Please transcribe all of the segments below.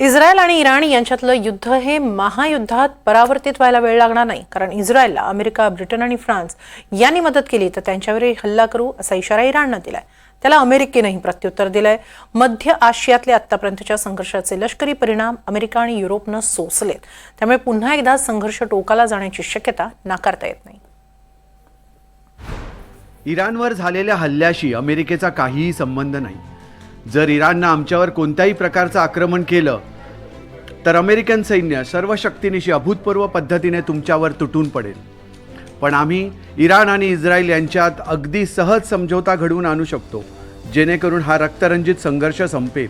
Israel आणि Iran यांच्यातलं युद्ध हे महायुद्धात परावर्तित व्हायला वेळ लागणार नाही. कारण इस्रायलला अमेरिका ब्रिटन आणि फ्रान्स यांनी मदत केली तर त्यांच्यावरही हल्ला करू असा इशारा इराणनं दिलाय. त्याला अमेरिकेनंही प्रत्युत्तर दिलंय. मध्य आशियातले आतापर्यंतच्या संघर्षाचे लष्करी परिणाम अमेरिका आणि युरोपनं सोसलेत. त्यामुळे पुन्हा एकदा संघर्ष टोकाला जाण्याची शक्यता नाकारता येत नाही. इराणवर झालेल्या हल्ल्याशी अमेरिकेचा काहीही संबंध नाही. जर इराणनं आमच्यावर कोणत्याही प्रकारचं आक्रमण केलं तर अमेरिकन सैन्य सर्व शक्तीनिशी अभूतपूर्व पद्धतीने तुमच्यावर तुटून पडेल. पण आम्ही इराण आणि इस्रायल यांच्यात अगदी सहज समझोता घडवून आणू शकतो जेणेकरून हा रक्तरंजित संघर्ष संपेल.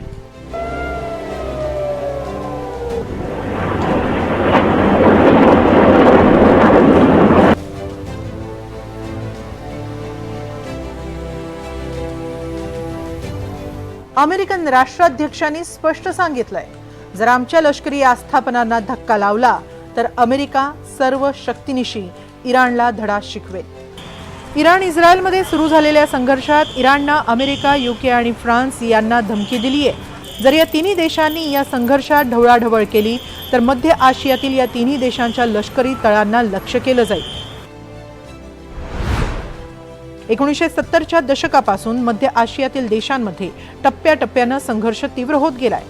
अमेरिकन राष्ट्राध्यक्षांनी स्पष्ट सांगितलंय जर आमच्या लष्करी आस्थापनांना धक्का लावला तर अमेरिका सर्व शक्तीनिशी इराणला धडा शिकवेल. इराण इस्रायलमध्ये सुरू झालेल्या संघर्षात इराणनं अमेरिका युके आणि फ्रान्स यांना धमकी दिली आहे जर या तिन्ही देशांनी या संघर्षात ढवळाढवळ केली तर मध्य आशियातील या तिन्ही देशांच्या लष्करी तळांना लक्ष केलं जाईल. एकोणीसशे सत्तरच्या दशकापासून मध्य आशियातील देशांमध्ये टप्प्याटप्प्यानं संघर्ष तीव्र होत गेलाय.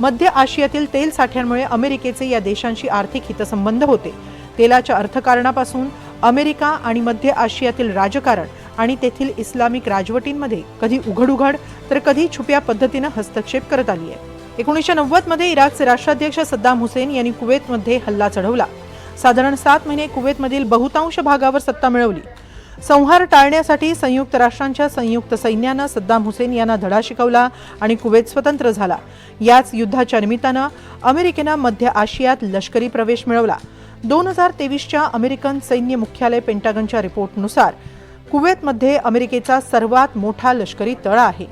मध्य आशियातील तेल साठ्यांमुळे अमेरिकेचे या देशांशी आर्थिक हितसंबंध होते. तेलाच्या अर्थकारणापासून अमेरिका आणि मध्य आशियातील राजकारण आणि तेथील इस्लामिक राजवटींमध्ये कधी उघड तर कधी छुप्या पद्धतीनं हस्तक्षेप करत आली आहे. एकोणीसशे नव्वदमध्ये इराकचे राष्ट्राध्यक्ष सद्दाम हुसेन यांनी कुवेतमध्ये हल्ला चढवला. साधारण सात महिने कुवेतमधील बहुतांश भागावर सत्ता मिळवली. संहार टाळण्यासाठी संयुक्त राष्ट्रांच्या संयुक्त सैन्यानं सद्दाम हुसेन यांना धडा शिकवला आणि कुवेत स्वतंत्र झाला. याच युद्धाच्या निमित्तानं अमेरिकेनं मध्य आशियात लष्करी प्रवेश मिळवला. दोन हजार तेवीसच्या अमेरिकन सैन्य मुख्यालय पेंटागनच्या रिपोर्टनुसार कुवेतमध्ये अमेरिकेचा सर्वात मोठा लष्करी तळ आहे.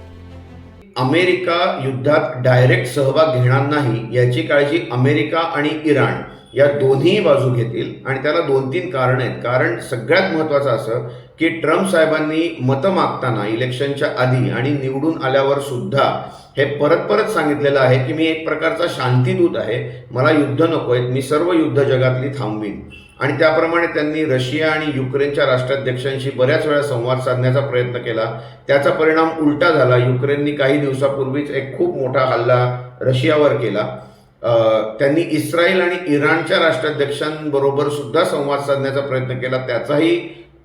अमेरिका युद्धात डायरेक्ट सहभाग घेणार नाही याची काळजी अमेरिका आणि इराण या दोन्ही बाजू घेतील. आणि त्याला दोन तीन कारण आहेत. कारण सगळ्यात महत्त्वाचं असं की ट्रम्प साहेबांनी मतं मागताना इलेक्शनच्या आधी आणि निवडून आल्यावर सुद्धा हे परत परत सांगितलेलं आहे की मी एक प्रकारचा शांतीदूत आहे. मला युद्ध नको आहेत मी सर्व युद्ध जगातली थांबवीन. आणि त्याप्रमाणे त्यांनी रशिया आणि युक्रेनच्या राष्ट्राध्यक्षांशी बऱ्याच वेळा संवाद साधण्याचा प्रयत्न केला. त्याचा परिणाम उलटा झाला. युक्रेननी काही दिवसापूर्वीच एक खूप मोठा हल्ला रशियावर केला. त्यांनी इस्रायल आणि इराणच्या राष्ट्राध्यक्षांबरोबर सुद्धा संवाद साधण्याचा प्रयत्न केला. त्याचाही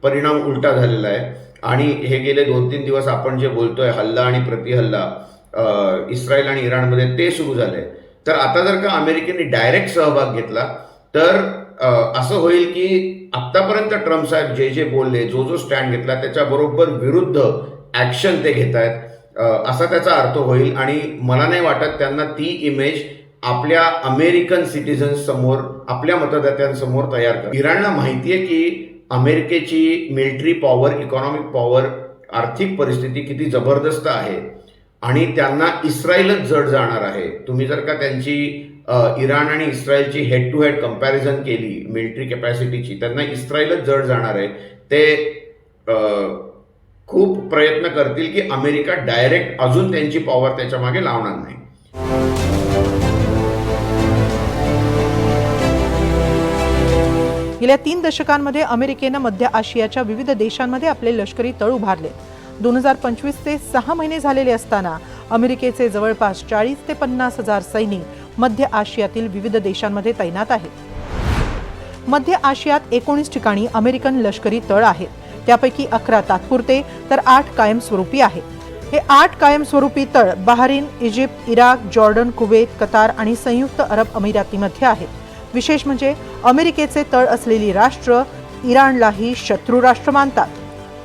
परिणाम उलटा झालेला आहे. आणि हे गेले दोन तीन दिवस आपण जे बोलतोय हल्ला आणि प्रतिहल्ला इस्रायल आणि इराणमध्ये ते सुरू झाले तर आता जर का अमेरिकेने डायरेक्ट सहभाग घेतला तर असं होईल की आत्तापर्यंत ट्रम्प साहेब जे जे बोलले जो जो स्टँड घेतला त्याच्याबरोबर विरुद्ध ॲक्शन ते घेत आहेत असा त्याचा अर्थ होईल. आणि मला नाही वाटत त्यांना ती इमेज आपल्या अमेरिकन सिटीजन्स समोर आपल्या मतदात्यांसमोर तयार कर इराणला माहिती आहे की अमेरिकेची मिलिटरी पॉवर इकॉनॉमिक पॉवर आर्थिक परिस्थिती किती जबरदस्त आहे आणि त्यांना इस्रायलच जड जाणार आहे. तुम्ही जर का त्यांची इराण आणि इस्रायलची हेड टू हेड कंपॅरिझन केली मिलिटरी कॅपॅसिटीची त्यांना इस्रायलच जड जाणार आहे. ते खूप प्रयत्न करतील की अमेरिका डायरेक्ट अजून त्यांची पॉवर त्याच्यामागे लावणार नाही. गेल्या तीन दशकांमध्ये अमेरिकेनं मध्य आशियाच्या विविध देशांमध्ये आपले लष्करी तळ उभारले. दोन हजार पंचवीस ते सहा महिने झालेले असताना अमेरिकेचे जवळपास चाळीस ते पन्नास हजार सैनिक मध्य आशियातील विविध देशांमध्ये तैनात आहेत. मध्य आशियात एकोणीस ठिकाणी अमेरिकन लष्करी तळ आहेत. त्यापैकी अकरा तात्पुरते तर आठ कायमस्वरूपी आहेत. हे आठ कायमस्वरूपी तळ Bahrain Egypt Iraq Jordan Kuwait Qatar आणि संयुक्त अरब अमिरातीमध्ये आहेत. विशेष म्हणजे अमेरिकेचे तळ असलेली राष्ट्र इराणलाही शत्रू राष्ट्र मानतात.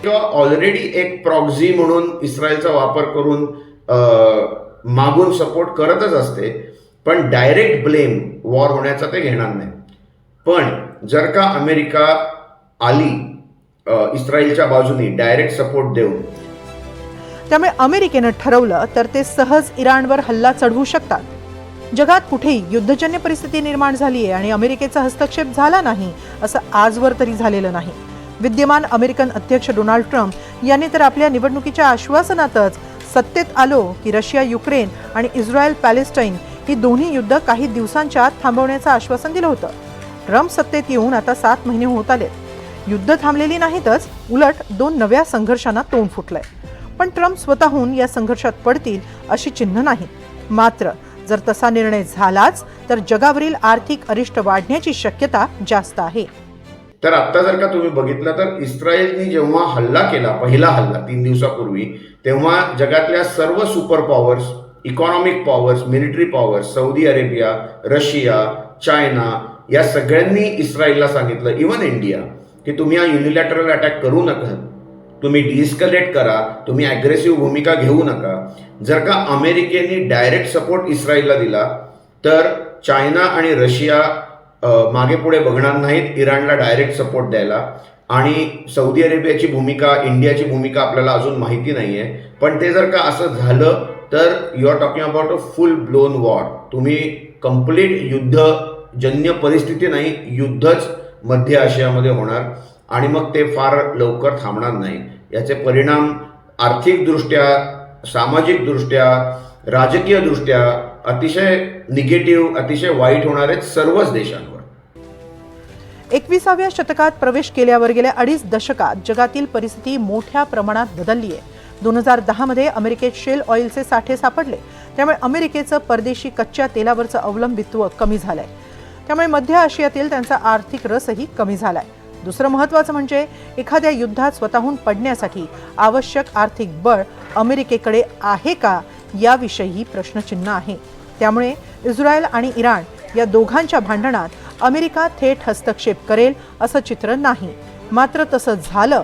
किंवा ऑलरेडी एक प्रॉक्झी म्हणून इस्रायलचा वापर करून मागून सपोर्ट करतच असते पण डायरेक्ट ब्लेम वॉर होण्याचा ते घेणार नाही. पण जर का अमेरिका आली इस्रायलच्या बाजूनी डायरेक्ट सपोर्ट देऊन त्यामुळे अमेरिकेनं ठरवलं तर ते सहज इराणवर हल्ला चढवू शकतात. जगात कुठेही युद्धजन्य परिस्थिती निर्माण झाली आहे आणि अमेरिकेचा हस्तक्षेप झाला नाही असं आजवर तरी झालेलं नाही. विद्यमान अमेरिकन अध्यक्ष डोनाल्ड ट्रम्प यांनी तर आपल्या निवडणुकीच्या आश्वासनातच सत्तेत आलो की रशिया युक्रेन आणि इस्रायल पॅलेस्टाईन ही दोन्ही युद्ध काही दिवसांच्या आत थांबवण्याचं आश्वासन दिलं होतं. ट्रम्प सत्तेत येऊन आता सात महिने होत आलेत. युद्ध थांबलेली नाहीतच उलट दोन नव्या संघर्षांना तोंड फुटलंय. पण ट्रम्प स्वतःहून या संघर्षात पडतील अशी चिन्ह नाही. मात्र जर तसा निर्णय झालाच तर जगावरील आर्थिक अरिष्ट वाढण्याची शक्यता जास्त आहे. तर आत्ता जर का तुम्ही बघितलं तर इस्रायलने जेव्हा हल्ला केला पहिला हल्ला तीन दिवसापूर्वी तेव्हा जगातल्या सर्व super powers economic powers military powers Saudi Arabia Russia China या सगळ्यांनी इस्रायलला सांगितलं इवन इंडिया की तुम्ही हा युनिलॅटरल अटॅक करू नका. तुम्ही डिस्कलेट करा तुम्ही ॲग्रेसिव्ह भूमिका घेऊ नका. जर का अमेरिकेने डायरेक्ट सपोर्ट इस्रायलला दिला तर चायना आणि रशिया मागे पुढे बघणार नाहीत इराणला डायरेक्ट सपोर्ट द्यायला. आणि सौदी अरेबियाची भूमिका इंडियाची भूमिका आपल्याला अजून माहिती नाही आहे पण ते जर का असं झालं तर you are talking about a full blown war तुम्ही कंप्लीट युद्धजन्य परिस्थिती नाही युद्धच मध्य आशियामध्ये होणार. आणि मग ते फार लवकर थांबणार नाही. याचे परिणाम आर्थिकदृष्ट्या सामाजिकदृष्ट्या राजकीयदृष्ट्या अतिशय निगेटिव्ह अतिशय वाईट होणार आहेत सर्वच देशांवर. एकविसाव्या शतकात प्रवेश केल्यावर गेल्या अडीच दशकात जगातील परिस्थिती मोठ्या प्रमाणात बदलली आहे दोन हजार दहामध्ये अमेरिकेत शेल ऑइलचे साठे सापडले. त्यामुळे अमेरिकेचं परदेशी कच्च्या तेलावरचं अवलंबित्व कमी झालंय. त्यामुळे मध्य आशियातील त्यांचा आर्थिक रसही कमी झालाय. दुसरं महत्त्वाचं म्हणजे एखाद्या युद्धात स्वतःहून पडण्यासाठी आवश्यक आर्थिक बळ अमेरिकेकडे आहे का याविषयीही प्रश्नचिन्ह आहे. त्यामुळे इस्रायल आणि इराण या दोघांच्या भांडणात अमेरिका थेट हस्तक्षेप करेल असं चित्र नाही. मात्र तसं झालं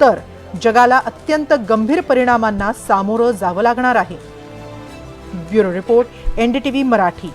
तर जगाला अत्यंत गंभीर परिणामांना सामोरं जावं लागणार आहे. Bureau report NDTV Marathi.